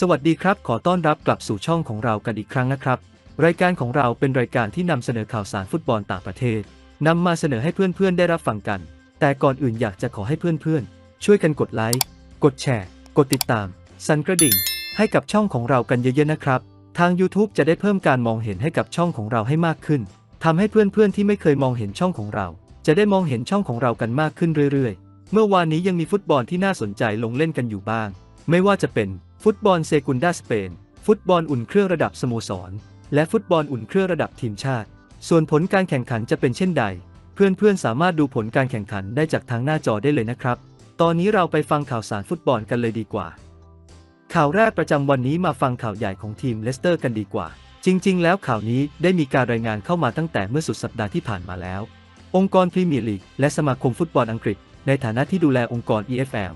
สวัสดีครับ ขอต้อนรับกลับสู่ช่องของเรากันอีกครั้งนะครับ รายการของเราเป็นรายการที่นำเสนอข่าวสารฟุตบอลต่างประเทศนำมาเสนอให้เพื่อนๆได้รับฟังกัน แต่ก่อนอื่นอยากจะขอให้เพื่อนๆ ช่วยกันกดไลค์ กดแชร์ กดติดตาม สั่นกระดิ่ง ให้กับช่องของเรากันเยอะๆนะครับ ทาง YouTube จะได้เพิ่มการมองเห็นให้กับช่องของเราให้มากขึ้นทำให้เพื่อนๆที่ไม่เคยมองเห็นช่องของเรา จะได้มองเห็นช่องของเรากันมากขึ้นเรื่อยๆ เมื่อวานนี้ยังมีฟุตบอลที่น่าสนใจลงเล่นกันอยู่บ้าง ไม่ว่าจะเป็น ฟุตบอลเซกุนดาสเปน ฟุตบอลอุ่นเครื่องระดับสโมสร และฟุตบอลอุ่นเครื่องระดับทีมชาติ ส่วนผลการแข่งขันจะเป็นเช่นใด เพื่อนๆสามารถดูผลการแข่งขันได้จากทางหน้าจอได้เลยนะครับ ตอนนี้เราไปฟังข่าวสารฟุตบอลกันเลยดีกว่า ข่าวแรกประจำวันนี้มาฟังข่าวใหญ่ของทีมเลสเตอร์กันดีกว่า จริง ๆ แล้วข่าวนี้ได้มีการรายงานเข้ามาตั้งแต่เมื่อสุดสัปดาห์ที่ผ่านมาแล้ว องค์กรพรีเมียร์ลีกและสมาคมฟุตบอลอังกฤษ ในฐานะที่ดูแลองค์กร EFL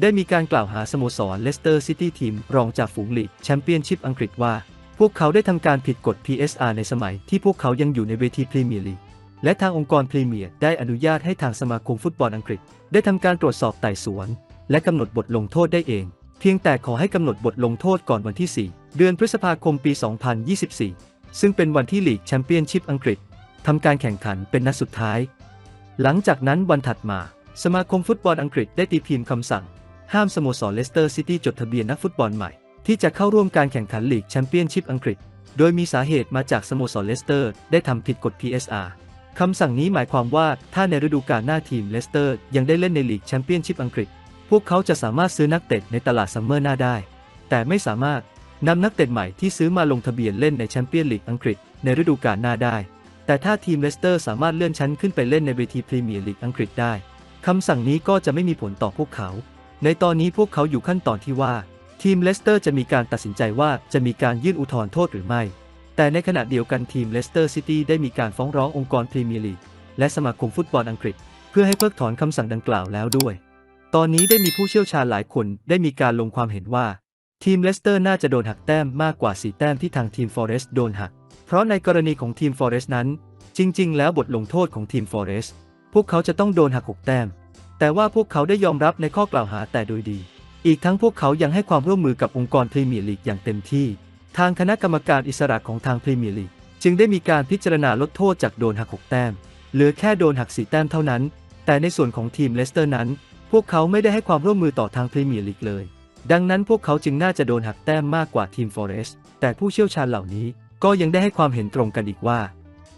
ได้มีการกล่าวหาสโมสรเลสเตอร์ซิตี้ทีมรองจากฝูงลีกแชมเปี้ยนชิพอังกฤษว่า พวกเขาได้ทำการผิดกฎ PSR ในสมัยที่พวกเขายังอยู่ในเวทีพรีเมียร์ลีกและทางองค์กรพรีเมียร์ได้อนุญาตให้ทางสมาคมฟุตบอลอังกฤษ ได้ทำการตรวจสอบไต่สวน และกำหนดบทลงโทษได้เอง เพียงแต่ขอให้กำหนดบทลงโทษก่อนวันที่ 4 เดือนพฤษภาคมปี 2024 ซึ่งเป็นวันที่ลีกแชมเปี้ยนชิพอังกฤษทำการแข่งขันเป็นนัดสุดท้าย หลังจากนั้นวันถัดมา สมาคมฟุตบอลอังกฤษได้ตีพิมพ์คำสั่ง ห้ามสโมสรเลสเตอร์ซิตี้จดทะเบียนนักฟุตบอลใหม่ ที่จะเข้าร่วมการแข่งขันลีกแชมเปี้ยนชิพอังกฤษ โดยมีสาเหตุมาจากสโมสรเลสเตอร์ ได้ทำผิดกฎ PSR คำสั่งนี้หมายความว่าถ้าในฤดูกาลหน้าทีมเลสเตอร์ยังได้เล่นในลีกแชมเปี้ยนชิพอังกฤษ พวกเขาจะสามารถซื้อนักเตะในตลาดซัมเมอร์หน้าได้ แต่ไม่สามารถนำนักเตะใหม่ที่ซื้อมาลงทะเบียนเล่นในแชมเปี้ยนลีกอังกฤษ ในฤดูกาลหน้าได้ แต่ถ้าทีมเลสเตอร์สามารถเลื่อนชั้นขึ้นไปเล่นในเวทีพรีเมียร์ลีกอังกฤษได้คำสั่งนี้ก็จะไม่มีผลต่อพวกเขา ในตอนนี้พวกเขาอยู่ขั้นตอนที่ว่า ทีมเลสเตอร์จะมีการตัดสินใจว่าจะมีการยื่นอุทธรณ์โทษหรือไม่ แต่ในขณะเดียวกันทีมเลสเตอร์ซิตี้ได้มีการฟ้องร้ององค์กรพรีเมียร์ลีกและสมาคมฟุตบอลอังกฤษ เพื่อให้เพิกถอนคำสั่งดังกล่าวแล้วด้วย ตอนนี้ได้มีผู้เชี่ยวชาญหลายคนได้มีการลงความเห็นว่า ทีมเลสเตอร์น่าจะโดนหักแต้มมากกว่า4แต้มที่ทางทีมฟอเรสต์โดนหัก เพราะในกรณีของทีมฟอเรสต์นั้น จริง ๆ แล้วบทลงโทษของทีมฟอเรสต์พวกเขาจะต้องโดนหัก6แต้ม แต่ว่าพวกเขาได้ยอมรับในข้อกล่าวหาแต่โดยดี อีกทั้งพวกเขายังให้ความร่วมมือกับองค์กรพรีเมียร์ลีกอย่างเต็มที่ ทางคณะกรรมการอิสระของทางพรีเมียร์ลีกจึงได้มีการพิจารณาลดโทษจากโดนหัก6แต้ม เหลือแค่โดนหัก4แต้มเท่านั้น แต่ในส่วนของทีมเลสเตอร์นั้น พวกเขาไม่ได้ให้ความร่วมมือต่อทางพรีเมียร์ลีกเลย ดังนั้นพวกเขาจึงน่าจะโดนหักแต้มมากกว่าทีมฟอเรสต์แต่ผู้เชี่ยวชาญเหล่านี้ก็ยังได้ให้ความเห็นตรงกันอีกว่า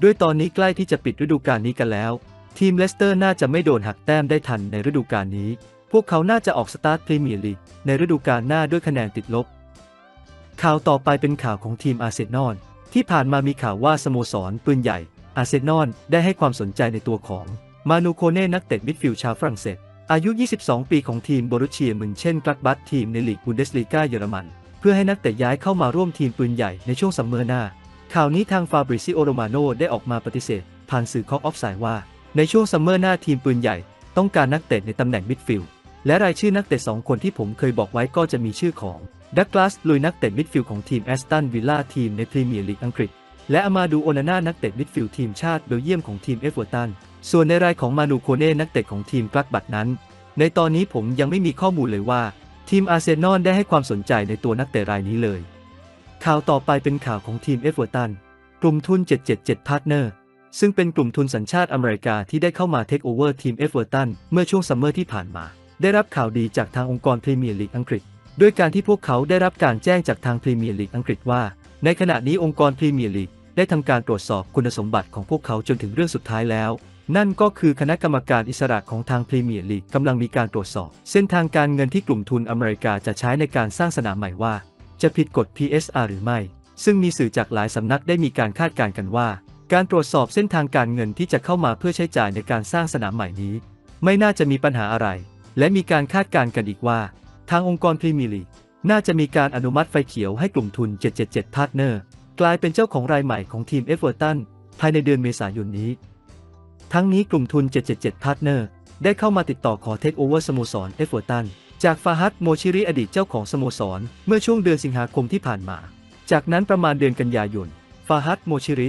ด้วยตอนนี้ใกล้ที่จะปิดฤดูกาลนี้กันแล้ว ทีมเลสเตอร์น่าจะไม่โดนหักแต้มได้ทันในฤดูกาลนี้ พวกเขาน่าจะออกสตาร์ทพรีเมียร์ลีกในฤดูกาลหน้าด้วยคะแนนติดลบ ข่าวต่อไปเป็นข่าวของทีมอาร์เซนอลที่ผ่านมามีข่าวว่าสโมสรปืนใหญ่ อาร์เซนอลได้ให้ความสนใจในตัวของมานูโคเน่นักเตะมิดฟิลด์ชาวฝรั่งเศส อายุ 22 ปีของทีมบรุเชียมึนเช่นกลักบัตทีมในลีกบุนเดสลีกาเยอรมัน เพื่อให้นักเตะย้ายเข้ามาร่วมทีมปืนใหญ่ในช่วงซัมเมอร์หน้า ข่าวนี้ทางฟาบริซิโอโรมาโนได้ออกมาปฏิเสธ ผ่านสื่อคอกออฟไซด์ว่า ในช่วงซัมเมอร์หน้าทีมปืนใหญ่ ต้องการนักเตะในตำแหน่งมิดฟิลด์และรายชื่อนักเตะสองคนที่ผมเคยบอกไว้ก็จะมีชื่อของดักลาสลุยนักเตะมิดฟิลด์ของทีมแอสตันวิลล่าทีมในพรีเมียร์ลีกอังกฤษ และอามาดูโอนาน่านักเตะมิดฟิลด์ทีมชาติเบลเยียมของทีมเอฟเวอร์ตันส่วนในรายของมานูโคเน่นักเตะของทีมกลักบัตนั้น ในตอนนี้ผมยังไม่มีข้อมูลเลยว่า ทีมอาร์เซนอลได้ให้ความสนใจในตัวนักเตะรายนี้เลย ข่าวต่อไปเป็นข่าวของทีมเอฟเวอร์ตันกลุ่มทุน 777 Partner ซึ่งเป็นกลุ่มทุนสัญชาติอเมริกาที่ได้เข้ามาเทคโอเวอร์ทีมเอฟเวอร์ตันเมื่อช่วงซัมเมอร์ที่ผ่านมา ได้รับข่าวดีจากทางองค์กรพรีเมียร์ลีกอังกฤษด้วยการที่พวกเขาได้รับการแจ้งจากทางพรีเมียร์ลีกอังกฤษว่า ในขณะนี้องค์กรพรีเมียร์ลีกได้ทำการตรวจสอบคุณสมบัติของพวกเขาจนถึงเรื่องสุดท้ายแล้ว นั่นก็คือคณะกรรมการอิสระของทางพรีเมียร์ลีกกำลังมีการตรวจสอบ เส้นทางการเงินที่กลุ่มทุนอเมริกาจะใช้ในการสร้างสนามใหม่ว่า จะผิดกฎ PSR หรือไม่ ซึ่งมีสื่อจากหลายสำนักได้มีการคาดการณ์กันว่า การตรวจสอบเส้นทางการเงินที่จะเข้ามาเพื่อใช้จ่ายในการสร้างสนามใหม่นี้ ไม่น่าจะมีปัญหาอะไร และมีการคาดการณ์กันอีกว่า ทางองค์กรพรีเมียร์ลีกน่าจะมีการอนุมัติไฟเขียวให้กลุ่มทุน 777 Partner กลายเป็นเจ้าของรายใหม่ของทีมเอฟเวอร์ตันภายในเดือนเมษายนนี้ ทั้งนี้กลุ่มทุน 777 Partner ได้เข้ามาติดต่อขอเทคโอเวอร์สโมสรเอฟเวอร์ตันจากฟาฮัดโมชิริอดีตเจ้าของสโมสร เมื่อช่วงเดือนสิงหาคมที่ผ่านมา จากนั้นประมาณเดือนกันยายน ฟาฮัดโมชิริ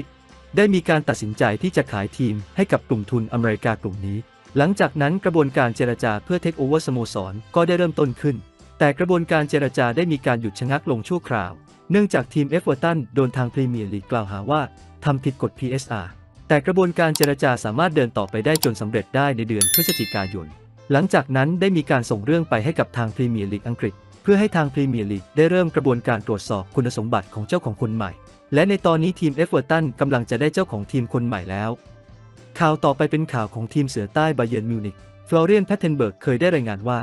ได้มีการตัดสินใจที่จะขายทีมให้กับกลุ่มทุนอเมริกากลุ่มนี้ หลังจากนั้นกระบวนการเจรจาเพื่อเทคโอเวอร์สโมสรก็ได้เริ่มต้นขึ้น แต่กระบวนการเจรจาได้มีการหยุดชะงักลงชั่วคราว เนื่องจากทีมเอฟเวอร์ตันโดนทางพรีเมียร์ลีกกล่าวหาว่าทำผิดกฎ PSR แต่กระบวนการเจรจาสามารถเดินต่อไปได้จนสำเร็จได้ในเดือนพฤศจิกายน หลังจากนั้นได้มีการส่งเรื่องไปให้กับทางพรีเมียร์ลีกอังกฤษ เพื่อให้ทางพรีเมียร์ลีกได้เริ่มกระบวนการตรวจสอบคุณสมบัติของเจ้าของคนใหม่ และในตอนนี้ทีมเอฟเวอร์ตันกำลังจะได้เจ้าของทีมคนใหม่แล้ว ข่าวต่อไปเป็นข่าวของทีมเสือใต้บาเยิร์นมิวนิกฟลอเรียนแพทเทนเบิร์กเคยได้รายงานว่า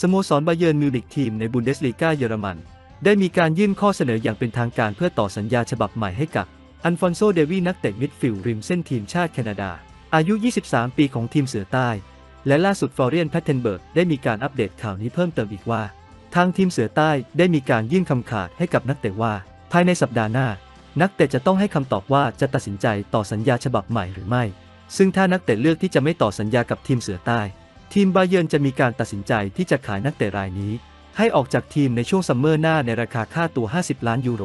สโมสรบาเยิร์นมิวนิกทีมในบุนเดสลีกาเยอรมัน ได้มีการยื่นข้อเสนออย่างเป็นทางการเพื่อต่อสัญญาฉบับใหม่ให้กับอันฟอนโซเดวีนักเตะมิดฟิลด์ริมเส้นทีมชาติแคนาดา อายุ 23 ปีของทีมเสือใต้ และล่าสุดฟลอเรียนแพทเทนเบิร์กได้มีการอัปเดตข่าวนี้เพิ่มเติมอีกว่า ทางทีมเสือใต้ได้มีการยื่นคำขาดให้กับนักเตะว่า ภายในสัปดาห์หน้า นักเตะจะต้องให้คำตอบว่าจะตัดสินใจต่อสัญญาฉบับใหม่หรือไม่ ซึ่งถ้านักเตะเลือกที่จะไม่ต่อสัญญากับทีมเสือใต้ ทีมบาเยิร์นจะมีการตัดสินใจที่จะขายนักเตะรายนี้ ให้ออกจากทีมในช่วงซัมเมอร์หน้าในราคาค่าตัว 50 ล้านยูโร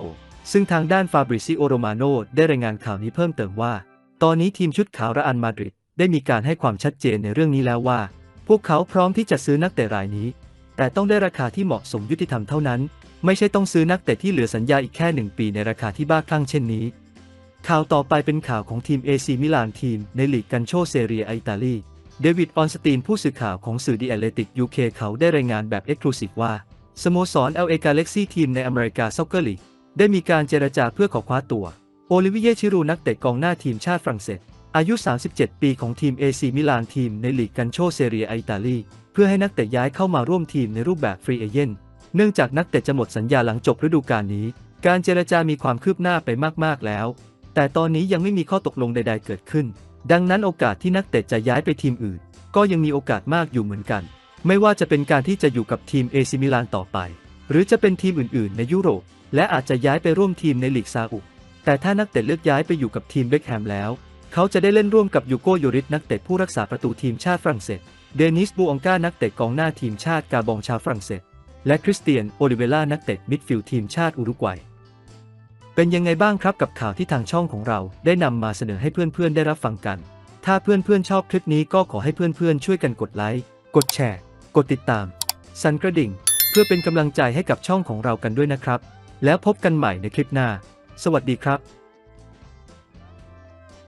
ซึ่งทางด้านฟาบริซิโอโรมาโนได้รายงานข่าวนี้เพิ่มเติมว่า ตอนนี้ทีมชุดขาวระอันมาดริดได้มีการให้ความชัดเจนในเรื่องนี้แล้วว่า พวกเขาพร้อมที่จะซื้อนักเตะรายนี้ แต่ต้องได้ราคาที่เหมาะสมยุติธรรมเท่านั้น ไม่ใช่ต้องซื้อนักเตะที่เหลือสัญญาอีกแค่หนึ่งปีในราคาที่บ้าคลั่งเช่นนี้ ข่าวต่อไปเป็นข่าวของทีม AC มิลานทีมในลีกกันโชเซเรียอิตาลี เดวิด ออนสตีนผู้สื่อข่าวของสื่อ The Athletic UK เขาได้รายงานแบบเอ็กซ์คลูซีฟว่า สโมสร LA Galaxy ทีมในอเมริกาซ็อกเกอร์ลีกได้มีการเจรจาเพื่อขอคว้าตัว โอลิเวียชิรูนักเตะกองหน้าทีมชาติฝรั่งเศส อายุ 37 ปีของทีม AC มิลานทีมในลีกกันโชเซเรียอิตาลีเพื่อให้นักเตะย้ายเข้ามาร่วมทีมในรูปแบบฟรีเอเจนต์ เนื่องจากนักเตะจะหมดสัญญาหลังจบฤดูกาลนี้ การเจรจามีความคืบหน้าไปมากๆแล้ว แต่ตอนนี้ยังไม่มีข้อตกลงใด ๆ เกิดขึ้น ดังนั้นโอกาสที่นักเตะจะย้ายไปทีมอื่น ก็ยังมีโอกาสมากอยู่เหมือนกัน ไม่ว่าจะเป็นการที่จะอยู่กับทีมเอซิมิลานต่อไป หรือจะเป็นทีมอื่น ๆ ในยุโรป และอาจจะย้ายไปร่วมทีมในลีกซาอุแต่ถ้านักเตะเลือกย้ายไปอยู่กับทีมเบคแฮมแล้ว เขาจะได้เล่นร่วมกับยูโกโยริสนักเตะผู้รักษาประตูทีมชาติฝรั่งเศส เดนิสบูองกานักเตะกองหน้าทีมชาติกาบองชาวฝรั่งเศส และคริสเตียนโอลิเวล่านักเตะมิดฟิลด์ทีมชาติอุรุกวัย เป็นยังไงบ้างครับกับข่าวที่ทางช่องของเราได้นำมาเสนอให้เพื่อนๆได้รับฟังกัน ถ้าเพื่อนๆชอบคลิปนี้ก็ขอให้เพื่อนๆช่วยกันกดไลค์กดแชร์ กดติดตาม สั่นกระดิ่ง เพื่อเป็นกำลังใจให้กับช่องของเรากันด้วยนะครับ แล้วพบกันใหม่ในคลิปหน้า สวัสดีครับ